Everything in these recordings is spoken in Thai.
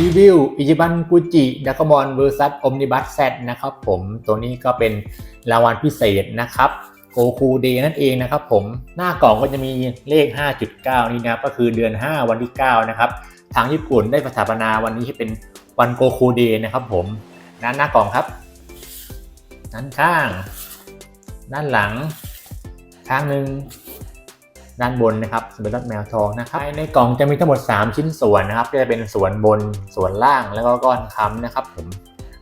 รีวิวอิจิบันกุจิดากมอนเวอร์ซัสอมนิบัสแซนะครับผมตัวนี้ก็เป็นรางวัลพิเศษนะครับโกคูเดย์นั่นเองนะครับผมหน้ากล่องก็จะมีเลข 5.9 นี่นะก็คือเดือน 5 วันที่ 9 นะครับ ทางญี่ปุ่นได้สถาปนาวันนี้ให้เป็นวันโกคูเดย์นะครับผมด้านหน้ากล่องครับ ด้านข้าง ด้านหลัง ข้างหนึ่ง ด้านบนนะครับสมบัติแมวทองนะครับในกล่องจะมีทั้งหมด 3 ชิ้นส่วนนะครับก็จะเป็นส่วนบนส่วนล่างแล้วก็ก้อนค้ำนะครับ ผม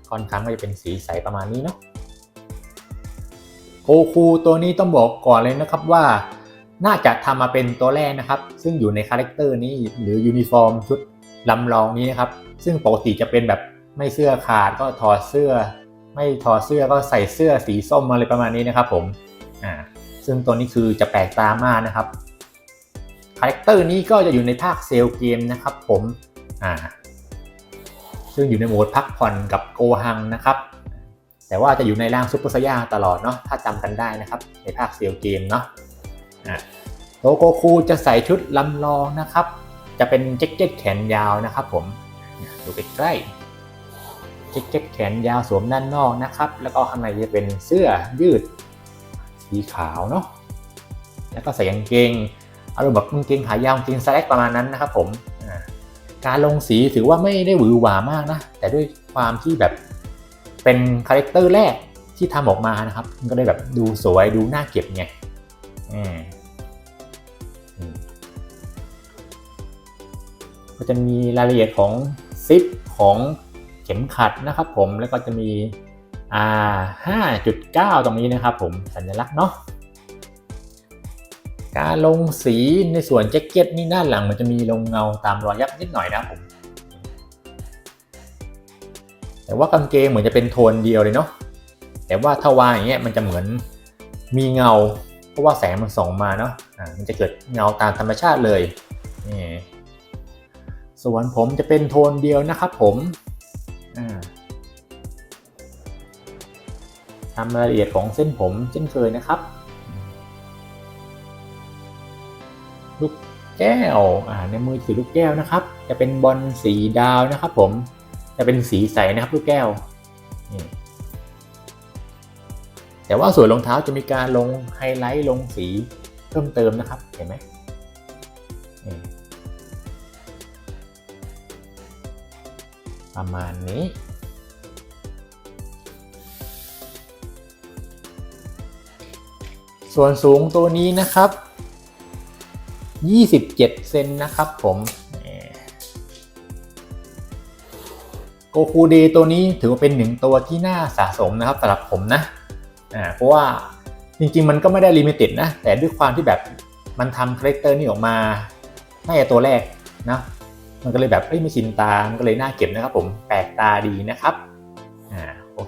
ก้อนค้ำก็จะเป็นสีใสประมาณนี้เนาะโกคูตัวนี้ต้องบอกก่อนเลยนะครับว่า น่าจะทำมาเป็นตัวแรกนะครับ ซึ่งอยู่ในคาแรคเตอร์นี้หรือยูนิฟอร์มชุดลำลองนี้นะครับ ซึ่งปกติจะเป็นแบบไม่เสื้อขาดก็ถอดเสื้อ ไม่ถอดเสื้อก็ใส่เสื้อสีส้มอะไรประมาณนี้นะครับผมอ่า ซึ่งตัวนี้คือจะแปลกตามากนะครับคาแรคเตอร์นี้ก็จะอยู่ในภาคเซลเกมนะครับผมอ่าซึ่งอยู่ในโหมดพักผ่อนกับโกฮังนะครับ แต่ว่าจะอยู่ในร่างซุปเปอร์ไซย่าตลอดเนาะถ้าจำกันได้นะครับ ในภาคเซลเกมเนาะโตโกคูจะใส่ชุดลำลองนะครับ จะเป็นแจ็คเก็ตแขนยาวนะครับผมดูใกล้ๆแจ็คเก็ตแขนยาวสวมด้านนอกนะครับ แล้วก็ข้างในจะเป็นเสื้อยืด สีขาวเนาะแล้วก็ใส่กางเกงอารมณ์แบบกางเกงขายาวกางเกงสแลกประมาณนั้นนะครับผมการลงสีถือว่าไม่ได้หวือหวามากนะ แต่ด้วยความที่แบบเป็นคาแรคเตอร์แรกที่ทำออกมานะครับมันก็เลยแบบดูสวยดูน่าเก็บไงก็จะมีรายละเอียดของซิปของเข็มขัดนะครับผมแล้วก็จะมี 5.9 ตรงนี้นะครับผมสัญลักษณ์เนาะการลงสีในส่วนแจ็คเก็ตนี่ด้านหลังมันจะมีลงเงาตามรอยยับนิดหน่อยนะครับผม แต่ว่ากางเกงเหมือนจะเป็นโทนเดียวเลยเนาะแต่ว่าถ้าวางอย่างเงี้ยมันจะเหมือนมีเงา เพราะว่าแสงมันส่องมาเนาะอ่ามันจะเกิดเงาตามธรรมชาติเลยนี่ส่วนผมจะเป็นโทนเดียวนะครับผมอ่า ทำรายละเอียดของเส้นผมเช่นเคยนะครับ ลูกแก้วอ่าในมือถือลูกแก้วนะครับ จะเป็นบอลสีดาวนะครับผมจะเป็นสีใสนะครับลูกแก้วนี่แต่ว่าส่วนรองเท้าจะมีการลงไฮไลท์ลงสีเพิ่มเติมนะครับเห็นไหมประมาณนี้ ส่วนสูงตัวนี้นะครับ 27 เซนนะครับผมโกคูเดตัวนี้ถือว่าเป็นหนึ่งตัวที่น่าสะสมนะครับสำหรับผมนะอ่าเพราะว่าจริงๆ มันก็ไม่ได้ลิมิเต็ดนะ แต่ด้วยความที่แบบมันทำคาแรคเตอร์นี่ออกมาน่าจะตัวแรกนะมันก็เลยแบบไม่ชินตา มันก็เลยน่าเก็บนะครับผมแปลกตาดีนะครับ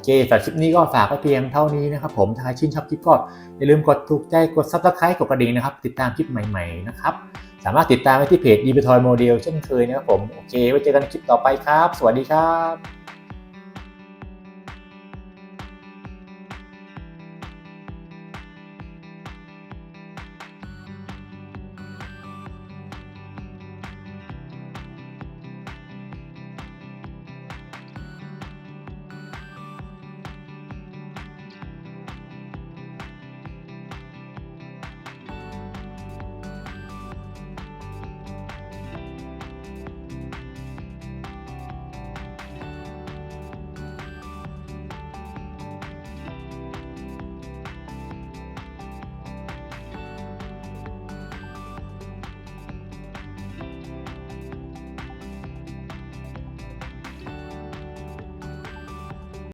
เคสำหรับคลิปนี้ก็ฝากไว้เพียงเท่านี้นะครับผมถ้าชื่นชอบคลิปก็อย่าลืมกดถูกใจกด subscribe กดกระดิ่งนะครับ ติดตามคลิปใหม่ๆนะครับสามารถติดตามได้ที่เพจ d b t o y Model เช่นเคยนะครับผมโอเคไว้เจอกันคลิปต่อไปครับ สวัสดีครับ